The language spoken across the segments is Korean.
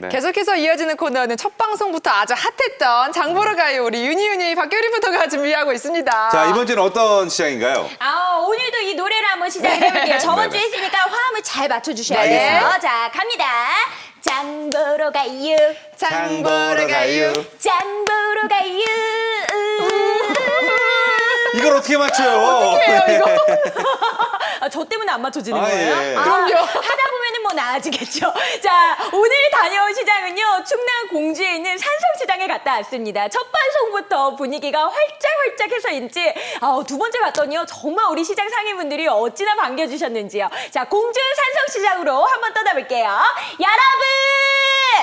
네. 계속해서 이어지는 코너는 첫 방송부터 아주 핫했던 장보러 가요 우리 유니유니 박효리 리포터가 준비하고 있습니다. 자, 이번 주는 어떤 시장인가요? 아, 오늘도 이 노래를 한번 시작해볼게요. 저번 네네. 주에 했으니까 화음을 잘 맞춰주셔야 네. 돼요. 자, 갑니다. 장 보러 가요. 장 보러 가요. 장 보러 가요. 이걸 어떻게 맞춰요? 어떡해요, 이거? 아, 저 때문에 안 맞춰지는 아, 거예요? 예. 아, 그럼요. 하다 보면은 뭐 나아지겠죠. 자, 오늘 다녀온 시장은요, 충남 공주에 있는 산성시장에 갔다 왔습니다. 첫 방송부터 분위기가 활짝활짝해서인지, 아, 두 번째 갔더니요, 정말 우리 시장 상인분들이 어찌나 반겨주셨는지요. 자, 공주 산성시장으로 한번 떠나볼게요. 여러분!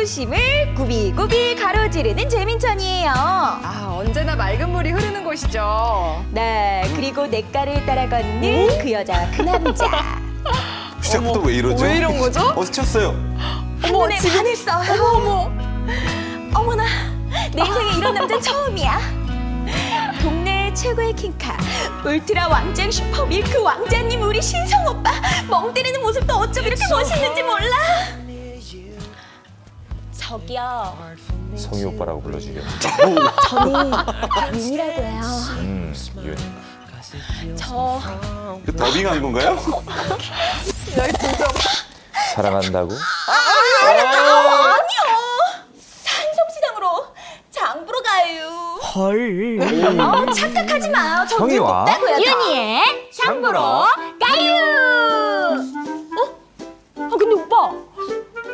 구두심을 구비구비 가로지르는 재민천이에요. 아 언제나 맑은 물이 흐르는 곳이죠. 네, 그리고 냇가를 따라 걷는 그 여자, 그 남자. 시작부터 왜 이러죠? 왜 이런 거죠? 어디서 쳤어요? 한눈에 반했어요. 어머, 어머나, 내 인생에 이런 남자 처음이야. 동네 최고의 킹카, 울트라 왕짱 슈퍼 밀크 왕자님 우리 신성 오빠 멍 때리는 모습도 어쩜 이렇게 멋있는지 몰라. 저기요, 성희 오빠라고 불러주려. 저는 윤이라고 해요. 음, 윤. 저 그 더빙한 건가요? 사랑한다고? 아니요. 산성시장으로 장 보러 가요. 헐. 어, 착각하지 마요. 물 와? 없다고요. 윤희의 장 보러 가요.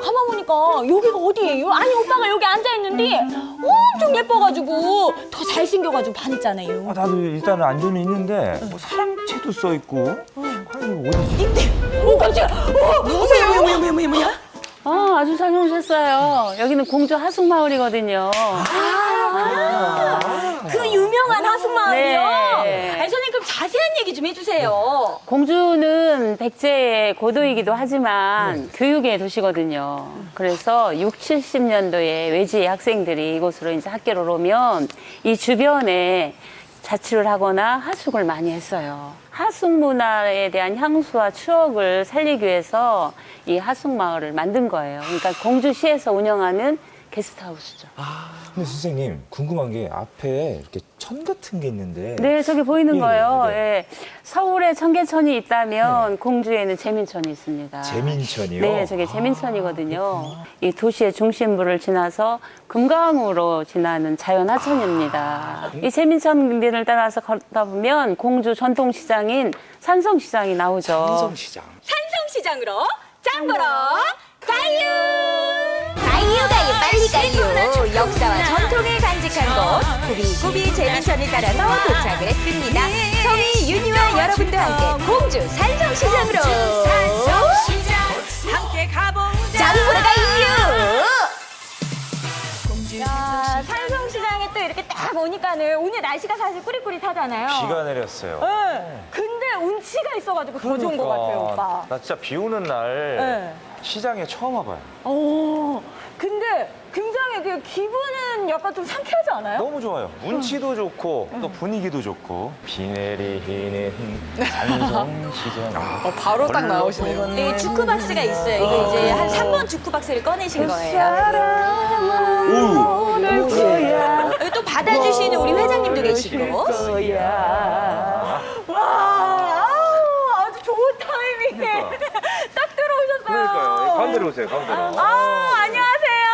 가만 보니까 여기가 어디예요? 아니 오빠가 여기 앉아 있는데 엄청 예뻐가지고 더 잘생겨가지고 반했잖아요. 아, 나도 일단은 안전은 있는데 뭐 사랑채도 써 있고. 어디지? 이때. 오 깜짝이야. 오, 누구세요? 뭐야 뭐야 뭐야 뭐야? 어, 아주 잘 오셨어요. 여기는 공주 하숙마을이거든요. 그 유명한 하숙마을이요. 네. 자세한 얘기 좀 해주세요. 공주는 백제의 고도이기도 하지만 교육의 도시거든요. 그래서 6, 70년도에 외지의 학생들이 이곳으로 이제 학교를 오면 이 주변에 자취를 하거나 하숙을 많이 했어요. 하숙 문화에 대한 향수와 추억을 살리기 위해서 이 하숙 마을을 만든 거예요. 그러니까 공주시에서 운영하는 게스트하우스죠. 근데 선생님 궁금한 게 앞에 이렇게 천 같은 게 있는데. 네, 저기 보이는 예, 거요. 네. 예. 서울에 청계천이 있다면 공주에는 재민천이 있습니다. 재민천이요? 네, 저게 재민천이거든요. 이 도시의 중심부를 지나서 금강으로 지나는 자연 하천입니다. 이 재민천길을 따라서 걷다 보면 공주 전통시장인 산성시장이 나오죠. 산성시장. 산성시장으로 장 보러 가요. 가요 가요 빨리 가요. 역사와 전통을 간직한 곳 구비구비 재민천을 따라서 도착을 했습니다. 성희 윤희와 여러분도 함께 공주 산성시장으로 함께 가보자. 장 보러 가요. 야, 산성시장에 또 이렇게 딱 오니까는 오늘 날씨가 사실 꾸릿꾸릿하잖아요. 비가 내렸어요. 네. 근데 운치가 있어가지고 더 좋은 것 같아요, 오빠. 나 진짜 비 오는 날 네. 시장에 처음 와봐요. 오, 근데 굉장히 그 기분은 약간 좀 상쾌하지 않아요? 너무 좋아요. 운치도 좋고 또 분위기도 좋고. 비 내리는 산성시장. 어, 바로 딱 나오시네요. 이 주크박스가 있어요. 이거 이제 한 3번 주크박스를 꺼내신 거예요. 오우. 여기 또 받아주시는 우리 회장님도 계시고. 와, 아우, 아주 좋은 타이밍에 딱 들어오셨어요. 그러니까요. 가운데로 오세요, 가운데로. 아, 안녕하세요.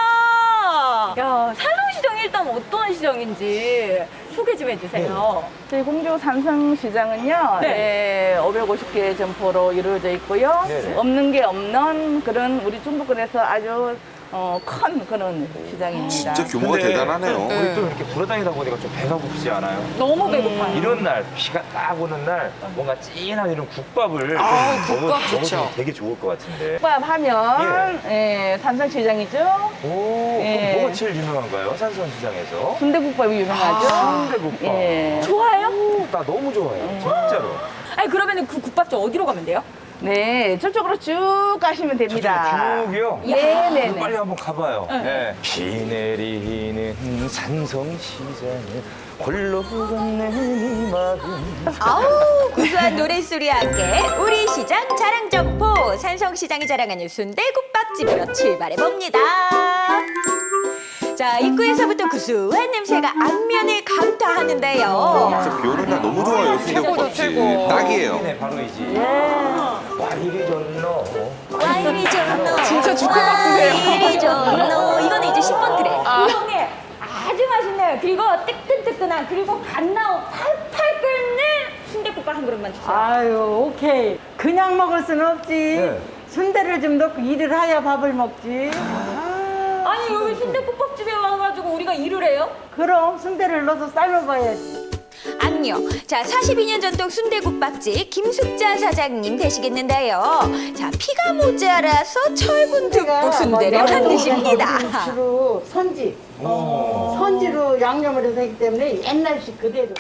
야, 산성시장이 일단 어떤 시장인지 소개 좀 해주세요. 저희 공주 삼성시장은요, 네. 네. 550개 점포로 이루어져 있고요. 네네. 없는 게 없는 그런 우리 중부권에서 아주 어, 큰 그런 시장입니다. 진짜 규모가 근데 대단하네요. 우리 또 이렇게 돌아다니다 보니까 좀 배가 고프지 않아요? 너무 배고파요. 이런 날 비가 딱 오는 날 뭔가 찐한 이런 국밥을 아, 좀 국밥 먹으- 좋죠. 먹으면 되게 좋을 것 같은데. 국밥 하면 예, 삼성시장이죠. 오, 예. 그럼 뭐가 제일 유명한가요? 산성시장에서? 순대국밥이 유명하죠. 순대국밥. 예. 좋아요? 나 너무 좋아해요, 진짜로. 아니, 그러면 그 국밥집 어디로 가면 돼요? 네, 저쪽으로 쭉 가시면 됩니다. 쭉이요? 네, 네, 네. 빨리 한번 가봐요. 네. 비 내리는 산성시장에 홀로 걷는 이 마음. 아우 구수한 노랫소리와 함께 우리 시장 자랑 점포 산성시장이 자랑하는 순대 국밥집으로 출발해 봅니다. 자 입구에서부터 구수한 냄새가 안면을 감타하는데요. 진짜 비 오는 날 너무 좋아요. 최고죠, 순대국 밥집. 최고. 딱이에요. 네, 바로 이지. 와, 이리 좋노. 와 이리 좋노 진짜 주크박 쓰세요. 와 이리 좋노 이거는 이제 10번 그래. 아. 이 형님 아주 맛있네요. 그리고 뜨끈뜨끈한 그리고 갓 나온 팔팔 끓는 순대국밥 한 그릇만 주세요. 아유, 오케이. 그냥 먹을 수는 없지. 네. 순대를 좀 넣고 일을 해야 밥을 먹지. 아니 여기 순대국밥집에 와가지고 우리가 일을 해요? 그럼 순대를 넣어서 삶아봐야지. 안녕. 자, 42년 전통 순대국밥집 김숙자 사장님 되시겠는데요. 자, 피가 모자라서 철분 듬뿍 순대를 만드십니다. 주로 선지. 선지로 양념을 해서 하기 때문에 옛날식 그대로.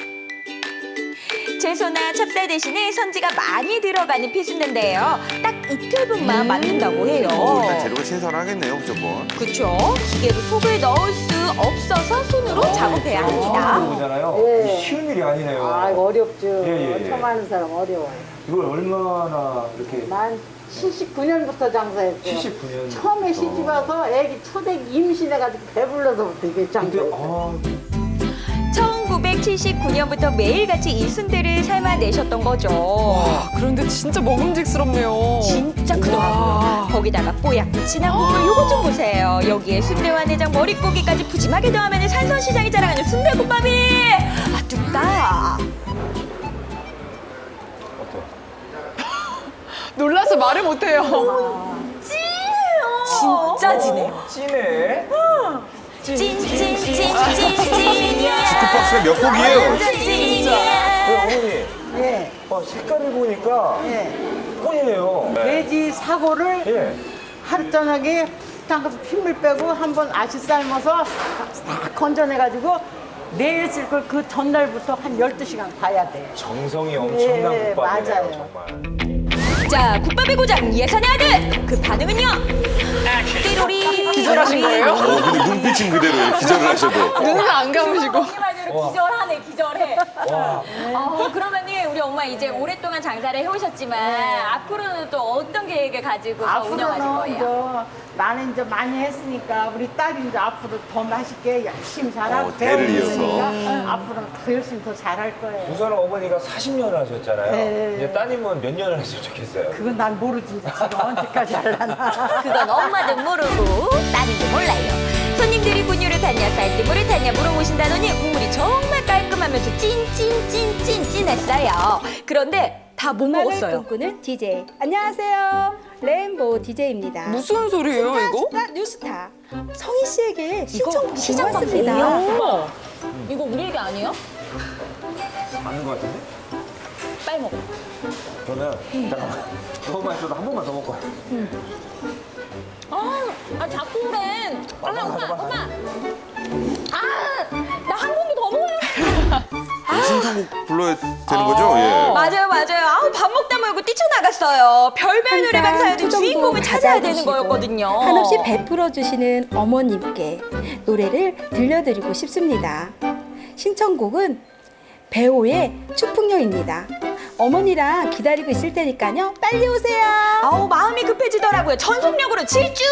채소나 찹쌀 대신에 선지가 많이 들어가는 피순대인데요. 딱 이틀분만 만든다고 해요. 어, 일단 재료가 신선하겠네요, 무조건. 그렇죠. 기계로 속을 넣을 수 없어서 손으로 작업해야 합니다. 보잖아요. 예. 쉬운 일이 아니네요. 아, 어렵죠. 예, 예, 예. 처음 하는 사람 어려워요. 이걸 얼마나 이렇게 난 79년부터 장사했어요. 79년. 처음에 시집 와서 애기 초대 임신해가지고 배불러서부터 이게 근데 장사했어요. 아, 1979년부터 매일같이 이 순대를 삶아내셨던 거죠. 와, 그런데 진짜 먹음직스럽네요. 진짜 크더라고요. 거기다가 뽀얗고 진한 국물 요거 좀 보세요. 여기에 순대와 내장, 머릿고기까지 푸짐하게 더하면 산선시장이 자랑하는 순대국밥이 아 뚝딱. 놀라서 말을 못해요. 진짜 진해요. 찐해. 몇 곡이에요? 어머니, 예, 어, 색깔을 보니까 예. 꿀이네요. 돼지 사고를 예. 하루 저녁에 담가서 핏물 빼고 한번 아시 삶아서 싹 건져내가지고 내일 쓸 걸 그 전날부터 한 12시간 봐야 돼. 정성이 엄청난 예, 국밥이네요, 맞아요. 네. 정말. 자, 국밥의 고장 예산의 아들. 그 반응은요? 띠로리. 기절하신 거예요? 어, 근데 눈빛은 그대로예요. 기절을 하셔도. 눈은 안 감으시고. 기절하네, 기절해. 어, 그러면은 우리 엄마 이제 오랫동안 장사를 해오셨지만 앞으로는 또 어떤 계획을 가지고 더 운영하실 앞으로는 거예요? 이제 나는 이제 많이 했으니까 우리 딸이 이제 앞으로 더 맛있게 열심히 잘하고 어, 대를 배우니까 이어서. 앞으로는 더 열심히 더 잘할 거예요. 우선 어머니가 40년을 하셨잖아요. 네. 이제 따님은 몇 년을 했으면 좋겠어요. 그건 난 모르지 지금 언제까지 할라나. 그건 엄마도 모르고 따님도 몰라요. 손님들이 분유를 탔냐 쌀뜨물을 탔냐 물어보신다더니 국물이 정말 깔끔하면서 찐찐찐찐찐찐했어요. 그런데 다 못 먹었어요. 꿈꾸는 DJ. 안녕하세요. 레인보우 DJ입니다. 무슨 소리예요, 이거? 스타 뉴스타 성희 씨에게 이거 신청 시장 왔습니다. 방송이에요? 이거 우리 얘기 아니에요? 맞는 것 같은데? 빨리 먹어. 저는 잠깐만 너무 맛있어서 한 번만 더 먹고 아, 아 자꾸 그래. 엄마, 엄마, 엄마. 아, 나 한 공기 더 먹어요. 신청곡 불러야 되는 거죠? 예. 맞아요, 맞아요. 아우 밥 먹다 말고 뛰쳐나갔어요. 별별 노래방 사연의 투정도 주인공을 찾아야 되는 거였거든요. 한없이 베풀어 주시는 어머님께 노래를 들려드리고 싶습니다. 신청곡은 배우의 추풍령입니다. 어머니랑 기다리고 있을 테니까요. 빨리 오세요. 아우 마음이 급해지더라고요. 전속력으로 질주.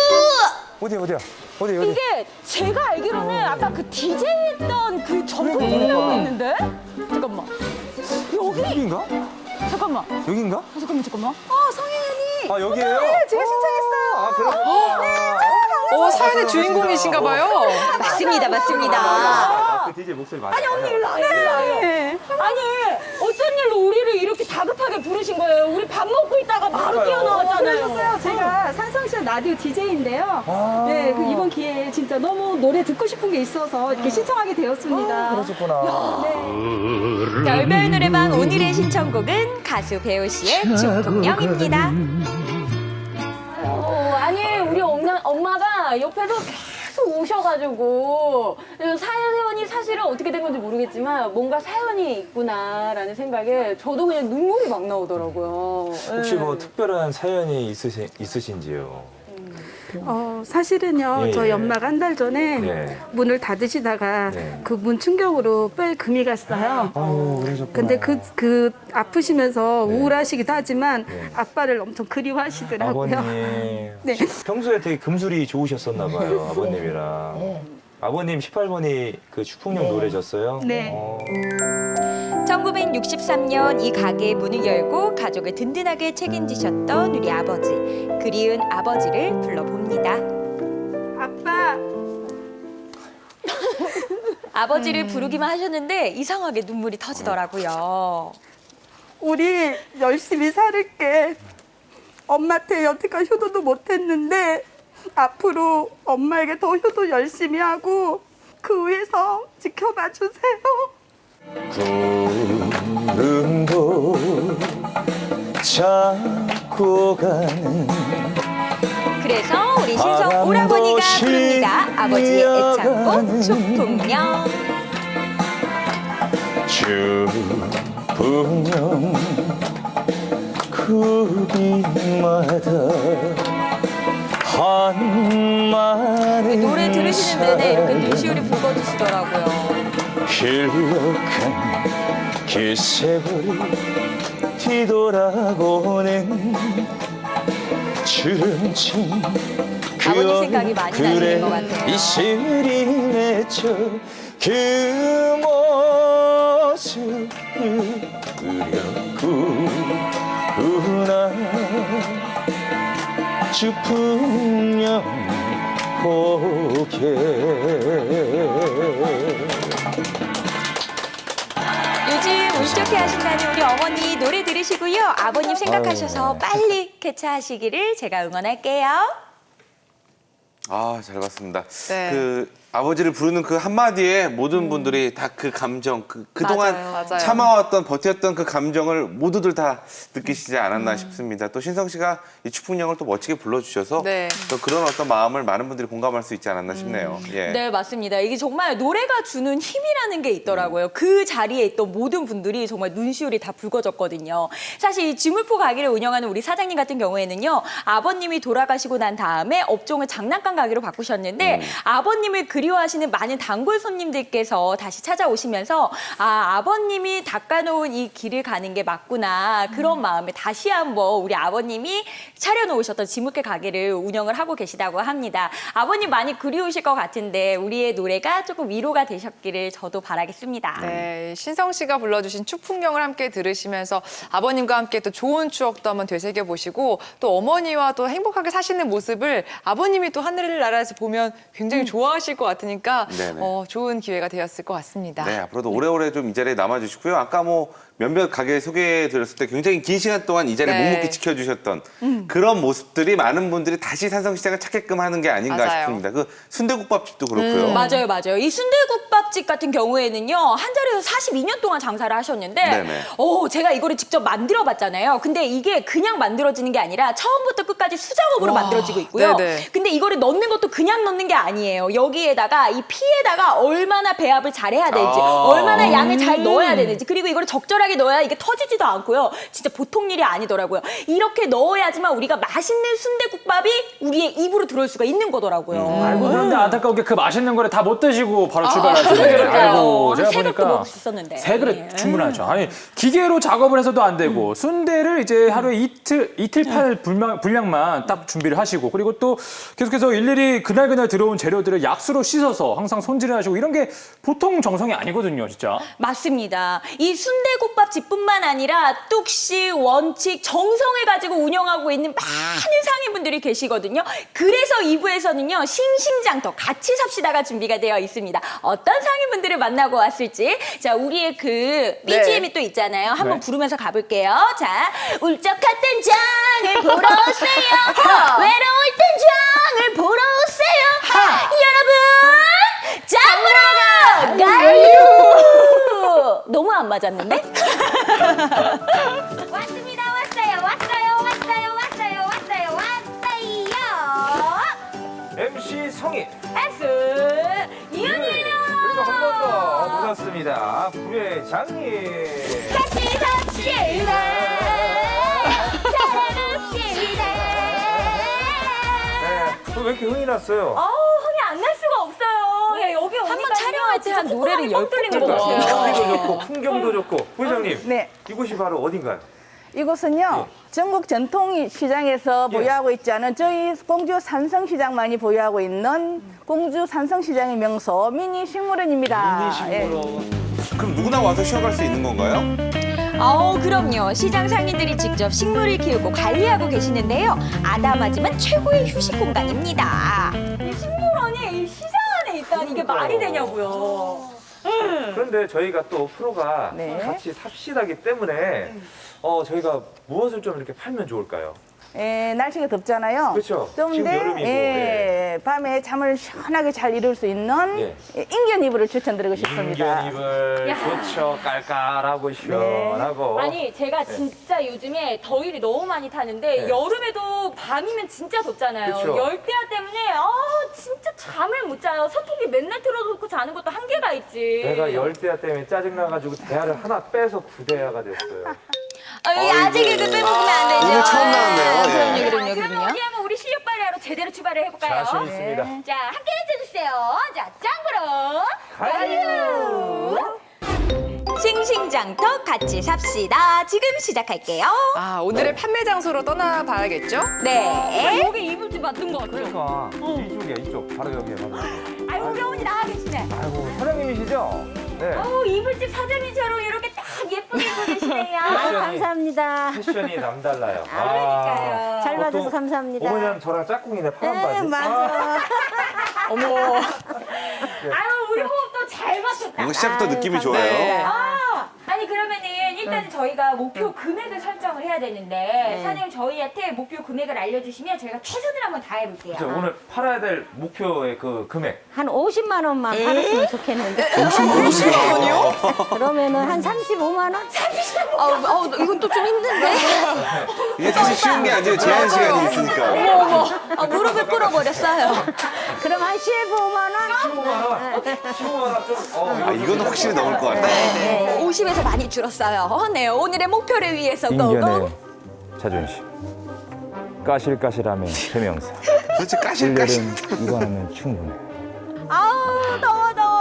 어디 어디야? 어디 어디? 이게 제가 알기로는 아까 그 DJ 했던 그 전통이라고 있는데 잠깐만 여기 여기인가? 잠깐만 여기인가? 잠깐만 잠깐만 어, 성희 언니. 아 여기에요? 제가 신청했어요. 아 그렇구나. 어, 사연의 주인공이신가 봐요. 맞습니다 맞습니다 아, 그 DJ 목소리 맞아. 아니 언니 일로 네. 아니 어쩐 일로 우리를 이렇게 다급하게 부르신 거예요 우리 밥 먹고 있다가 바로 뛰어나왔잖아요 그러셨어요. 제가 산성시 라디오 DJ인데요. 아. 네, 그 이번 기회에 진짜 너무 노래 듣고 싶은 게 있어서 이렇게 신청하게 되었습니다. 그러셨구나. 별별 노래방 오늘의 신청곡은 가수 배우 씨의 축복령입니다 어, 아니 우리 엄마, 엄마가 옆에서 오셔가지고 사연이 사실은 어떻게 된 건지 모르겠지만 뭔가 사연이 있구나라는 생각에 저도 그냥 눈물이 막 나오더라고요. 혹시 뭐 예. 특별한 사연이 있으시, 있으신지요? 어, 사실은요, 예, 저희 예. 엄마가 한 달 전에 네. 문을 닫으시다가 네. 그 문 충격으로 뼈에 금이 갔어요. 아유, 그러셨구나. 근데 그, 그 아프시면서 네. 우울하시기도 하지만 네. 아빠를 엄청 그리워하시더라고요. 아버님. 네. 평소에 되게 금술이 좋으셨었나 봐요, 아버님이랑. 아버님 18번이 그 축풍령 노래졌어요? 네. 어. 1963년 이 가게의 문을 열고 가족을 든든하게 책임지셨던 우리 아버지. 그리운 아버지를 불러봅니다. 아빠, 아버지를 부르기만 하셨는데 이상하게 눈물이 터지더라고요. 우리 열심히 살을게. 엄마한테 여태까지 효도도 못했는데 앞으로 엄마에게 더 효도 열심히 하고 그 위에서 지켜봐 주세요. 구름도 잡고 가는 그래서 우리 신성 오라버니가 부릅니다. 아버지의 애창곡 실려가는 축풍령. 주분명 그 비마다 한마디 노래 들으시는 내내 이렇게 눈시울이 붉어지시더라고요. 길lok한 길세월이 뒤돌아보는 주름진 아버님 생각이 많이 나시는 것 같아요. 이슬이 맺혀 그 모습을 그렸구나 주풍령 고개 하신다는 우리 어머니 노래 들으시고요. 아버님 생각하셔서 아유. 빨리 개차하시기를 제가 응원할게요. 아, 잘 봤습니다. 네. 그 아버지를 부르는 그 한마디에 모든 분들이 다 그 감정, 그, 그동안 맞아요, 맞아요. 참아왔던, 버텼던 그 감정을 모두들 다 느끼시지 않았나 싶습니다. 또 신성 씨가 이 축풍령을 또 멋지게 불러주셔서 네. 또 그런 어떤 마음을 많은 분들이 공감할 수 있지 않았나 싶네요. 예. 네, 맞습니다. 이게 정말 노래가 주는 힘이라는 게 있더라고요. 그 자리에 있던 모든 분들이 정말 눈시울이 다 붉어졌거든요. 사실 이 지물포 가게를 운영하는 우리 사장님 같은 경우에는요, 아버님이 돌아가시고 난 다음에 업종을 장난감 가게로 바꾸셨는데, 아버님을 그 리워하시는 많은 단골 손님들께서 다시 찾아오시면서, 아, 아버님이 닦아놓은 이 길을 가는 게 맞구나. 그런 마음에 다시 한번 우리 아버님이 차려놓으셨던 지물개 가게를 운영을 하고 계시다고 합니다. 아버님 많이 그리우실 것 같은데 우리의 노래가 조금 위로가 되셨기를 저도 바라겠습니다. 네, 신성 씨가 불러주신 축 풍경을 함께 들으시면서 아버님과 함께 또 좋은 추억도 한번 되새겨 보시고 또 어머니와 또 행복하게 사시는 모습을 아버님이 또 하늘나라에서 보면 굉장히 좋아하실 것 같 으니까 네네. 어, 좋은 기회가 되었을 것 같습니다. 네, 앞으로도 오래오래 좀 이 자리에 남아주시고요. 아까 뭐 몇몇 가게 소개해 드렸을 때 굉장히 긴 시간 동안 이 자리를 네. 묵묵히 지켜주셨던 그런 모습들이 많은 분들이 다시 산성시장을 찾게끔 하는 게 아닌가 맞아요. 싶습니다. 그 순대국밥집도 그렇고요. 음, 맞아요, 맞아요. 이 순대국밥집 같은 경우에는요, 한 자리에서 42년 동안 장사를 하셨는데, 네네. 어, 제가 이거를 직접 만들어 봤잖아요. 근데 이게 그냥 만들어지는 게 아니라 처음부터 끝까지 수작업으로 와, 만들어지고 있고요. 네네. 근데 이거를 넣는 것도 그냥 넣는 게 아니에요. 여기에다가 이 피에다가 얼마나 배합을 잘 해야 되는지, 아. 얼마나 양을 잘 넣어야 되는지, 그리고 이거를 적절하게 넣어야 이게 터지지도 않고요. 진짜 보통 일이 아니더라고요. 이렇게 넣어야지만 우리가 맛있는 순대국밥이 우리의 입으로 들어올 수가 있는 거더라고요. 알고 그런데 안타깝게 그 맛있는 거를 다 못 드시고 바로 아, 출발하시네. 그러니까요. 아이고 한 제가 세 그릇도 보니까 먹을 수 있었는데. 세 그릇 예. 충분하죠. 아니 기계로 작업을 해서도 안 되고 순대를 이제 하루에 이틀 이틀 팔 분량, 분량만 딱 준비를 하시고 그리고 또 계속해서 일일이 그날 그날 들어온 재료들을 약수로 씻어서 항상 손질을 하시고 이런 게 보통 정성이 아니거든요, 진짜. 맞습니다. 이 순대국밥 집뿐만 아니라 뚝식, 원칙, 정성을 가지고 운영하고 있는 많은 상인분들이 계시거든요. 그래서 2부에서는요, 싱싱장터 같이 삽시다가 준비가 되어 있습니다. 어떤 상인분들을 만나고 왔을지. 자, 우리의 그 BGM이 또 있잖아요. 한번 네. 부르면서 가볼게요. 자, 울적했던 장을 보러 오세요. 외로울 땐 장을 보러 오세요. 여러분, 장 보러 가요. 너무 안 맞았는데? 왔습니다. 왔어요. 왔어요. 왔어요. 왔어요. 왔어요. 왔어요. MC 성희 S 이현이에요. 그리고 한번더 모셨습니다. 부회장님. 같이 삽시다. 사랑합시다. 네. 왜 이렇게 흥이 났어요? 아우 흥이 안 날 수가 없어요. 야, 여기 한번 한 노래를 열 뚫리는 것곡 같아요. 공기도 좋고 풍경도 좋고 부회장님. 네. 이곳이 바로 어딘가요? 이곳은요 전국 전통 시장에서 예. 보유하고 있지 않은 저희 공주 산성시장만이 보유하고 있는 공주 산성시장의 명소 미니 식물원입니다. 예. 그럼 누구나 와서 쉬어갈 수 있는 건가요? 아우 그럼요. 시장 상인들이 직접 식물을 키우고 관리하고 계시는데요. 아담하지만 최고의 휴식 공간입니다. 이 식물원이 이 시장 이게 말이 되냐고요. 그런데 저희가 또 프로가 네. 같이 삽시다기 때문에 어 저희가 무엇을 좀 이렇게 팔면 좋을까요? 예, 날씨가 덥잖아요. 그렇죠. 좀 지금 더, 여름이고, 예, 밤에 잠을 시원하게 잘 이룰 수 있는 예. 예, 인견 이불을 추천드리고 싶습니다. 인견입을 좋죠. 깔깔하고 시원하고. 아니 제가 진짜 요즘에 더위를 너무 많이 타는데 네. 여름에도 밤이면 진짜 덥잖아요. 그쵸. 열대야 때문에 아 진짜 잠을 못 자요. 선풍기 맨날 틀어놓고 자는 것도 한계가 있지. 내가 열대야 때문에 짜증나가지고 대야를 하나 빼서 부대야가 됐어요. 아, 여기 아이고. 아직 이거 빼먹으면 안 되죠. 오늘 처음 나왔네요. 아, 예. 그럼요, 그럼요, 그럼요. 어디 한번 우리 실력 발휘하러 제대로 출발을 해볼까요? 자신 있습니다. 자, 함께 해주세요. 자, 짱구로 가요. 싱싱장터 같이 삽시다. 지금 시작할게요. 아, 오늘의 판매 장소로 떠나봐야겠죠? 네. 여기 이불집 만든 거 같아요. 그러니까 이쪽이야 이쪽 바로 여기에 바로. 아이고, 우리 어머니 나와 계시네. 아이고 사장님이시죠? 네. 어우, 이불집 사장님처럼 이렇게 딱 예쁘게 입고 계시네요. 패션이, 감사합니다. 패션이 남달라요. 그러니까요. 잘 봐줘서 보통 감사합니다. 어머니랑 저랑 짝꿍이네 파란 네, 바지. 맞아. 어머. 아유, 우리 호흡도 잘 맞췄다. 뭔가 시작부터 아유, 느낌이 감사합니다. 좋아요. 아, 아니 그러면은 일단은 저희가 목표 금액을 설정을 해야 되는데 사장님 저희한테 목표 금액을 알려주시면 저희가 최선을 한번 다해볼게요. 저 오늘 팔아야 될 목표의 그 금액. 한 50만 원만 팔았으면 좋겠는데. 50만 원이요? 그러면은 한 35만 원? 아, 어, 이건 또 좀 힘든데? 이게 사실 쉬운 게 아니에요. 제한 시간이 있으니까. 아, 무릎을 꿇어버렸어요. 그럼 한 15만 원? 15만 원. 15만 원 좀. 어, 아, 이거는 확실히 넘을 것 같다. 50에서 많이 줄었어요. 어, 네, 오늘의 목표를 위해서 고고. 인견의 자존심 까실까실함의 해명사 그렇지, 까실까실. 일렬은 이거 하면 충분해 아우, 더워, 더워.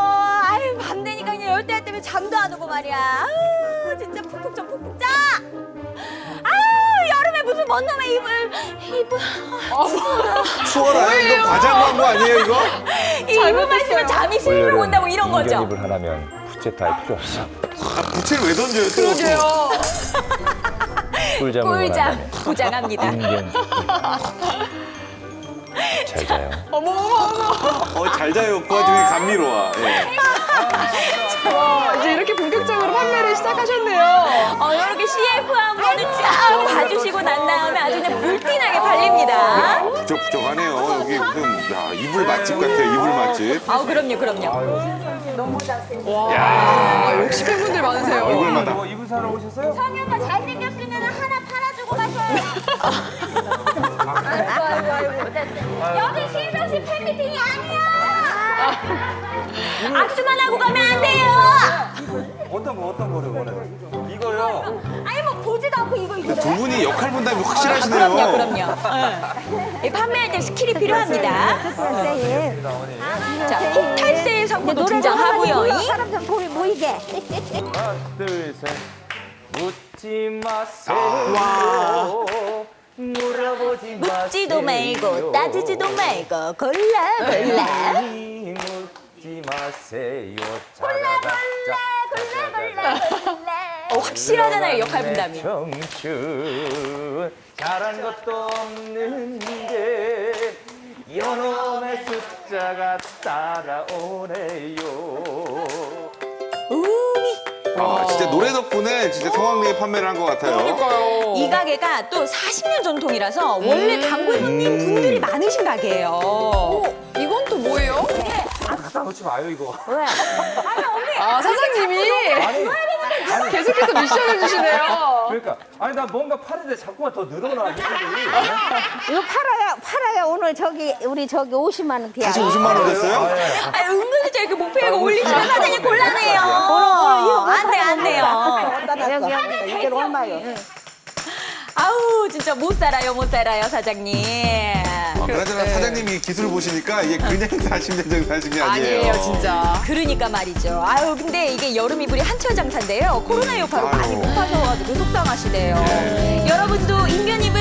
아유, 밤 되니까 그냥 열대 때문에 잠도 안 오고 말이야. 아우, 진짜 푹푹 좀 푹푹 자. 아우, 여름에 무슨 먼 놈의 이불, 이불. 추워라. 이거 과장 광고 아니에요, 이거? 이 이불만 있으면 잠이 스르르 온다고 이런 거죠. 인견 입을 하려면 부채 탈 필요 없어 아, 부채를 왜 던져요, 또? 꿀잠을 꿀잠 원한다면 보장합니다. 인견 잘 자요 어, 잘 자요. 그 와중에 감미로워. 예. 와, 이제 이렇게 본격적으로 판매를 시작하셨네요. 어, 이렇게 CF 한 번을 쫙 봐주시고 난 다음에 아주 그냥 물티나게 팔립니다. 부적부적하네요. 여기 무슨, 야, 이불 맛집 같아요, 이불 맛집. 아우, 그럼요, 그럼요. 아, 역시 팬분들 많으세요. 얼굴마다. 뭐 이불 사러 오셨어요? 성이 오빠 잘생겼으면 하나 팔아주고 가셔요. 아이고, 아이고, 아이고. 여기 신성 씨 팬미팅이 아니야. 악수만 하고 가면 안 돼요. 어떤 거 어떤 거를 원해요? 이거요. 아니, 뭐 보지도 않고 이거 이거. 두 분이 역할 분담이 확실하시네요. 아, 그럼요, 그럼요. 응. 이 판매할 때 스킬이 필요합니다. 자, 폭탄세의 상품도 등장하고요. 사람 좀 보이, 모이게. 하나 둘 셋 묻지 마세요. 물어보지 마세요. 묻지도 말고 따지지도 말고 골라 골라. 묻지 마세요. 골라 어, 확실하잖아요 역할 분담이. 청춘 잘한 것도 없는데 연놈의 숫자가 따라오네요. 아, 진짜 노래 덕분에 진짜 성황리에 판매를 한 것 같아요. 그러니까요. 이 가게가 또 40년 전통이라서 원래 단골 손님 분들이 많으신 가게예요. 이건 또 뭐예요? 갖다 놓지 마요 이거. 왜? 아, 사장님이. 아, 계속해서 미션을 주시네요. 그러니까 아니 나 뭔가 파는데 자꾸만 더 늘어나. 이거 팔아야 팔아야 오늘 저기 우리 저기 50만 원 돼야. 다시 50만 원 됐어요? 아, 은근히 저렇게 목표액 올리시면 사장님 곤란해요. 안 돼, 안 돼요. 여기 여기 이게 얼마요? 아우, 진짜 못 살아요, 못 살아요, 사장님. 아, 그나저나 사장님이 기술을 보시니까 이게 그냥 40년 정도 하신 게 아니에요. 아니에요, 진짜. 그러니까 말이죠. 아유, 근데 이게 여름 이불이 한철 장사인데요. 코로나 여파로 많이 못 파셔가지고 속상하시대요. 여러분도 인변이불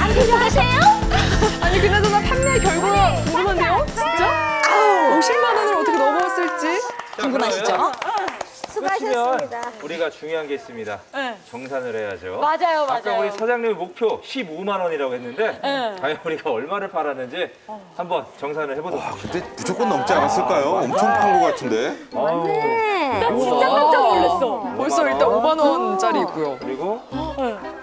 안 필요하세요? 아니, 그나저나 판매 결과 궁금한데요? 진짜? 50만 원을 어떻게 넘어왔을지? 궁금하시죠? 수고하셨습니다. 우리가 중요한 게 있습니다. 정산을 해야죠. 맞아요, 아까 맞아요. 우리 사장님 목표 15만 원이라고 했는데 과연 우리가 얼마를 팔았는지 한번 정산을 해보도록 하겠습니다. 근데 무조건 넘지 않았을까요? 엄청 판 것 같은데. 아우, 나 진짜 깜짝 놀랐어. 벌써 일단 5만 원짜리 있고요. 그리고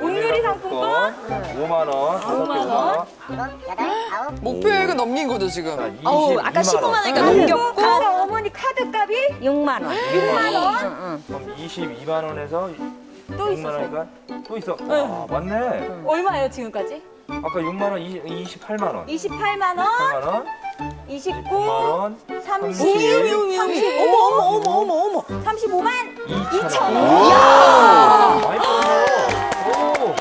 온누리 상품권 5만 원, 다섯 개 5만 원. 아홉. 목표액은 넘긴 거죠, 지금? 자, 아우, 아까 15만 원이니까 넘겼고. 그래서 어머니 카드 값이 6만 원. 6만 원? 그럼 22만 원에서 또 6만 원이니까 또 있어. 아, 맞네. 얼마예요, 지금까지? 아까 6만 원, 20, 28만 원. 28만 원, 8만 원, 29, 9만 원, 30, 30, 30, 어머, 어머, 어머, 어머, 어머. 35만 2천 2천 원. 원. 많이 팔았어.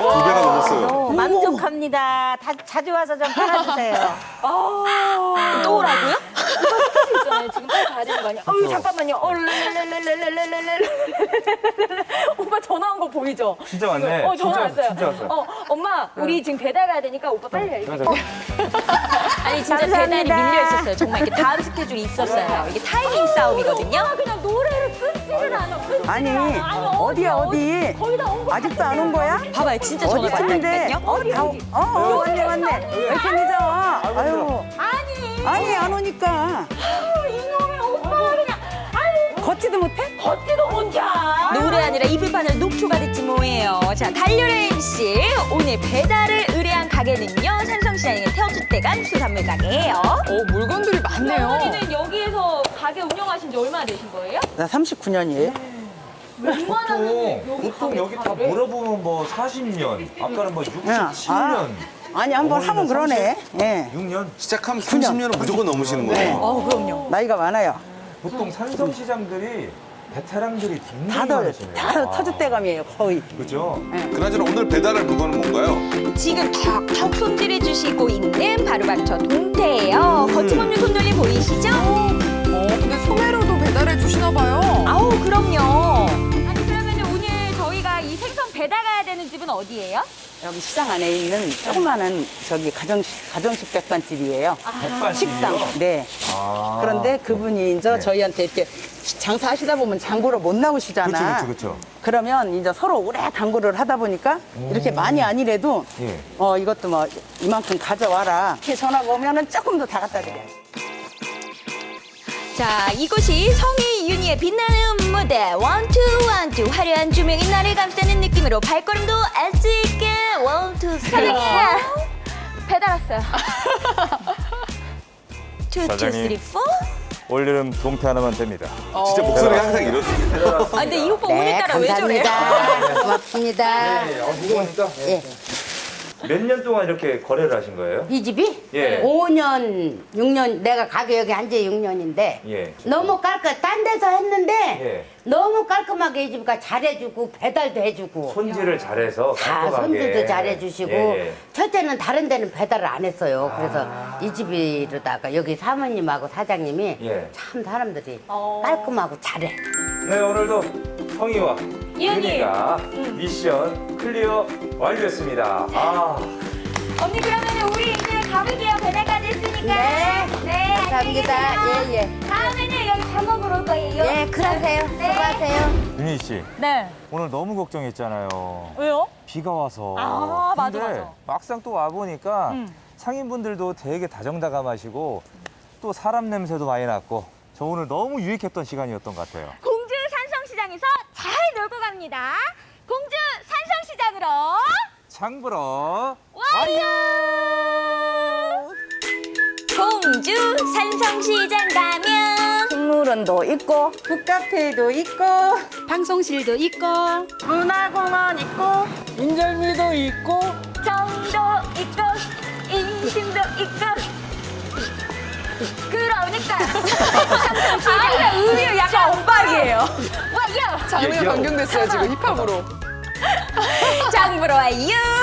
오, 두 배가 넘었어요. 어, 만족합니다. 다 자주 와서 좀 팔아주세요. 아, 또 오라고요? 있잖아요. 지금 빨리 가야 되는 거 아니야? 어유 잠깐만요. 어, 랄랄랄랄랄랄랄랄랄. 오빠 전화 온 거 보이죠? 진짜 왔네. 어, 전화 진짜 왔어요. 진짜 왔어. 어, 엄마, 우리 지금 배달 가야 되니까 오빠 빨리 해. 그래서 아니 진짜 배달이 감사합니다. 밀려 있었어요. 정말 이게 다음 스케줄이 있었어요. 이게 타이밍 싸움이거든요. 그냥 노래를 끊지를 않아. 아니 어디야 어디? 거의 다 온 거. 아직도 안 온 거야? 봐봐요, 진짜 전화? 왔다니까요. 어디? 어, 어, 어 왔네 왔네. 왜 이렇게 늦어? 아유. 아니, 아니 안 오니까 이놈의 오빠 그냥 아니 걷지도 못해? 걷지도 못해. 노래 아니라 이불판을 녹초가 됐지 뭐예요. 자, 달려라 MC 오늘 배달을 의뢰한 가게는요 산성시장의 태어주대간 수산물 가게예요. 오, 물건들이 많네요. 어머니는 여기에서 가게 운영하신 지 얼마나 되신 거예요? 나 39년이에요. 보통 보통 여기 다 물어보면 뭐 40년, 아까는 뭐 67년, 아니 한번 하면 그러네. 예. 6년. 시작하면 30년은 무조건 넘으시는 거예요. 어, 그럼요. 나이가 많아요. 보통 산성 시장들이 베테랑들이 굉장히 다들 많으시네요. 다 아, 터줏대감이에요 거의. 그죠? 그나저나 오늘 배달할 물건은 뭔가요? 지금 턱턱 손질해 주시고 있는 바로바로 저 동태예요. 거침없는 손놀림 보이시죠? 어, 근데 소매로도 배달해 주시나 봐요. 아우 그럼요. 배달 가야 되는 집은 어디예요? 여기 시장 안에 있는 조그마한 저기 가정식 가정식 백반집이에요. 백반집이요? 식당. 네. 아. 그런데 그분이 이제 저희한테 이렇게 장사하시다 보면 장보러 못 나오시잖아. 그쵸, 그쵸, 그쵸. 그러면 이제 서로 오래 당구를 하다 보니까 이렇게 많이 아니래도 예. 어 이것도 뭐 이만큼 가져와라. 이렇게 전화가 오면은 조금 더 다 갖다 드려요. 자 이곳이 성희 윤희의 빛나는 무대 원투 원투 화려한 조명이 나를 감싸는 느낌으로 발걸음도 알수 있게 원투 쓰리 배달 왔어요. 투투 사장님. 쓰리 포. 올여름 동태 하나만 됩니다. 진짜 목소리가 항상 이렇습니다. 아 근데 이 오빠 오늘따라 왜 저래요? 고맙습니다. 네, 아, 무거우니까. 예. 몇 년 동안 이렇게 거래를 하신 거예요? 이 집이 예. 5년, 6년 내가 가게 여기 앉아 6년인데 예. 너무 깔끔 딴 데서 했는데 예. 너무 깔끔하게 이 집가 잘해주고 배달도 해주고 손질을 잘해서 다 깔끔하게. 손질도 잘해주시고 예, 예. 첫째는 다른 데는 배달을 안 했어요. 그래서 이 집이로다가 여기 사모님하고 사장님이 예. 참 사람들이 깔끔하고 잘해. 네, 오늘도 성희와 윤희. 윤희가 미션 클리어 완료했습니다. 아, 언니 그러면 우리 이제 가볼게요. 배달까지 했으니까. 네. 네. 안녕히 감사합니다. 예, 예. 다음에는 여기 밥 먹으러 올 거예요. 예, 그러세요. 수고하세요. 윤희 씨, 네. 오늘 너무 걱정했잖아요. 왜요? 비가 와서. 아, 맞아, 근데 맞아. 막상 또 와 보니까 음. 상인분들도 되게 다정다감하시고 또 사람 냄새도 많이 났고 저 오늘 너무 유익했던 시간이었던 것 같아요. 공주 산성시장에서 잘 놀고 갑니다. 공주 산성시장으로 장보러 와요. 공주 산성시장 가면 박물원도 있고 북카페도 있고 방송실도 있고 문화공원 있고 인절미도 있고 정도 있고 인심도 있고 그러니까 아 음이 약간 엇박이에요 와요 장르가 변경됐어요 지금 힙합으로. 장보러 와요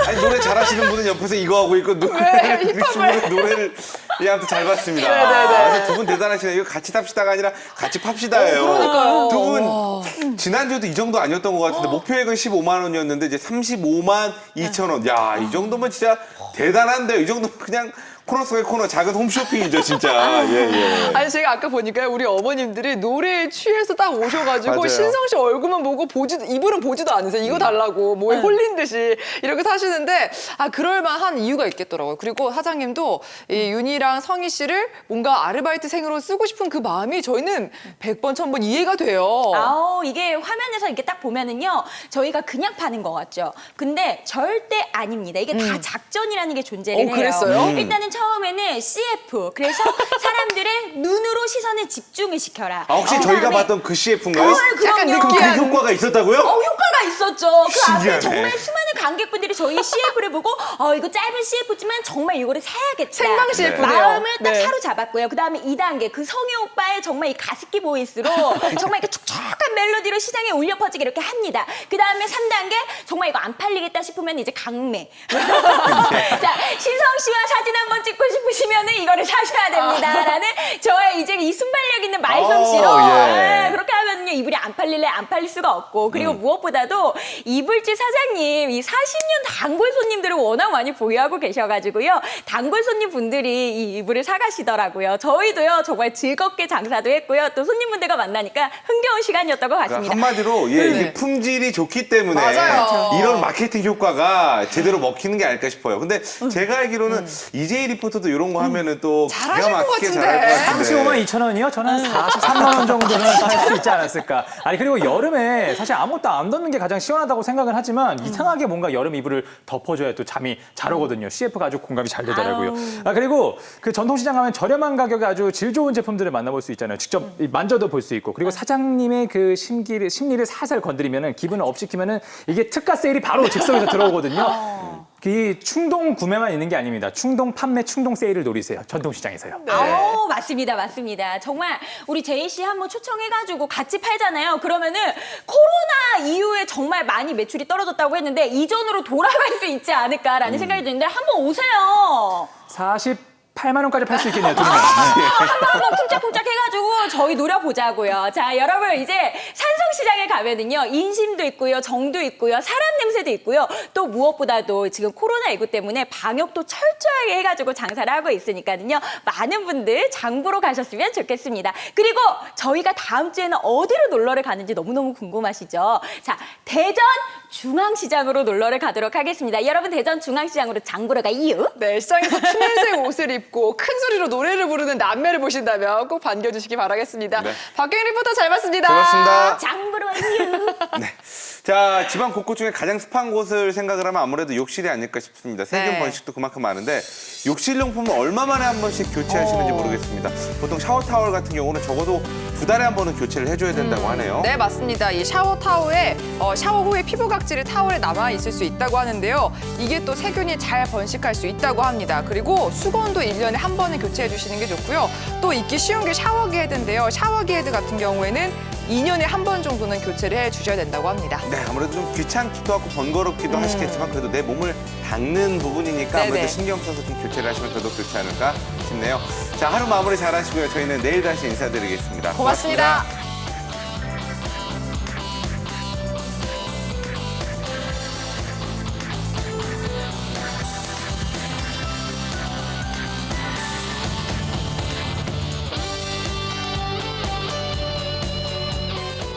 아니 노래 잘하시는 분은 옆에서 이거 하고 있고 노래 네, 노래를 예, 아무튼 잘 봤습니다. 네네네. 두분 대단하시네요. 이거 같이 탑시다가 아니라 같이 팝시다예요. 그러니까요. 두 분 지난주에도 이 정도 아니었던 것 같은데 목표액은 15만 원이었는데 이제 35만 2천 원. 야, 이 정도면 진짜 대단한데요. 이 정도면 그냥 코너 속의 코너 작은 홈쇼핑이죠, 진짜. 예, 예. 아니 제가 아까 보니까 우리 어머님들이 노래에 취해서 딱 오셔가지고 맞아요. 신성 씨 얼굴만 보고 보지도 이불은 보지도 않으세요. 이거 달라고 뭐에 홀린 듯이 이렇게 사시는데 아 그럴만한 이유가 있겠더라고요. 그리고 사장님도 이 윤희랑 성희 씨를 뭔가 아르바이트생으로 쓰고 싶은 그 마음이 저희는 100번 1000번 이해가 돼요. 아우 이게 화면에서 이렇게 딱 보면은요 저희가 그냥 파는 것 같죠 근데 절대 아닙니다 이게 다 작전이라는 게 존재를 어, 해요 그랬어요? 음. 일단은 처 음에는 CF 그래서 사람들의 눈으로 시선을 집중을 시켜라 아, 혹시 어, 저희가 그다음에 봤던 그 CF인가요? 어, 약간 그럼요. 그 느끼한 효과가 있었다고요? 어, 효과가 있었죠. 그 앞에 신기하네. 정말 수많은 관객분들이 저희 CF를 보고 어 이거 짧은 CF지만 정말 이거를 사야겠다. 생방 CF 네요. 마음을 딱 네. 사로잡았고요. 그다음에 2단계 그 성희 오빠의 정말 이 가습기 보이스로 정말 이렇게 촉촉한 멜로디로 시장에 울려 퍼지게 이렇게 합니다. 그다음에 3단계 정말 이거 안 팔리겠다 싶으면 이제 강매. 자, 신성 씨와 사진 한번 찍고 싶으시면은 이거를 사셔야 됩니다라는 저의 이제 이 순발력 있는 말솜씨로 어, 예. 예, 그렇게 하면요 이불이 안 팔릴래 안 팔릴 수가 없고 음. 그리고 무엇보다도 이불집 사장님 이 40년 단골 손님들을 워낙 많이 보유하고 계셔가지고요 단골 손님 분들이 이 이불을 사가시더라고요 저희도요 정말 즐겁게 장사도 했고요 또 손님분들과 만나니까 흥겨운 시간이었던 것 그러니까 같습니다. 한마디로 예, 네. 이게 품질이 좋기 때문에 맞아요. 이런 마케팅 효과가 제대로 먹히는 게 아닐까 싶어요. 근데 음. 제가 알기로는 이재희 리포터도 이런 거 하면은 또 잘하실 기가 것 막히게 같은데. 잘할 것 같은데. 35만 2천 원이요? 저는 한 43만 원 정도는 할 수 있지 않았을까. 아니 그리고 여름에 사실 아무것도 안 덮는 게 가장 시원하다고 생각은 하지만 이상하게 뭔가 여름 이불을 덮어줘야 또 잠이 잘 오거든요. CF가 아주 공감이 잘 되더라고요. 아 그리고 그 전통시장 가면 저렴한 가격에 아주 질 좋은 제품들을 만나볼 수 있잖아요. 직접 이 만져도 볼 수 있고 그리고 사장님의 그 심기를 심리를 살살 건드리면은 기분을 업시키면은 이게 특가 세일이 바로 즉석에서 들어오거든요. 그 충동 구매만 있는 게 아닙니다. 충동 판매, 충동 세일을 노리세요. 전통시장에서요. 아우 맞습니다 맞습니다 정말 우리 제이 씨 한번 초청해가지고 같이 팔잖아요 그러면은 코로나 이후에 정말 많이 매출이 떨어졌다고 했는데 이전으로 돌아갈 수 있지 않을까라는 생각이 드는데 한번 오세요 48만 원까지 팔 수 있겠네요. 두 분. 한번 쿵짝쿵짝 해가지고 저희 노려보자고요. 자, 여러분 이제 산 성시장에 가면은요 인심도 있고요, 정도 있고요, 사람 냄새도 있고요. 또 무엇보다도 지금 코로나19 때문에 방역도 철저하게 해가지고 장사를 하고 있으니까는요 많은 분들 장 보러 가셨으면 좋겠습니다. 그리고 저희가 다음 주에는 어디로 놀러를 가는지 너무너무 궁금하시죠? 자, 대전 중앙시장으로 놀러를 가도록 하겠습니다. 여러분 대전 중앙시장으로 장 보러 가 이유. 네, 시장에서 푸른색 옷을 입고 큰 소리로 노래를 부르는 남매를 보신다면 꼭 반겨주시기 바라겠습니다. 네. 박경희 리포터 잘 봤습니다. 잘 봤습니다. 장 보러 가이유. 자, 집안 곳곳 중에 가장 습한 곳을 생각을 하면 아무래도 욕실이 아닐까 싶습니다. 세균 네. 번식도 그만큼 많은데 욕실 용품은 얼마 만에 한 번씩 어. 교체하시는지 모르겠습니다. 보통 샤워 타월 같은 경우는 적어도 두 달에 한 번은 교체를 해줘야 된다고 하네요. 네, 맞습니다. 이 샤워 타월에 어, 샤워 후에 피부 각질이 타월에 남아 있을 수 있다고 하는데요. 이게 또 세균이 잘 번식할 수 있다고 합니다. 그리고 수건도 일년에한 번은 교체해 주시는 게 좋고요. 또 잊기 쉬운 게 샤워기 헤드인데요. 샤워기 헤드 같은 경우에는 2년에 한 번 정도는 교체를 해 주셔야 된다고 합니다. 네, 아무래도 좀 귀찮기도 하고 번거롭기도 하시겠지만 그래도 내 몸을 닦는 부분이니까 아무래도 음. 네네. 신경 써서 좀 교체를 하시면 더더 좋지 않을까 싶네요. 자, 하루 마무리 잘 하시고요. 저희는 내일 다시 인사드리겠습니다 고맙습니다.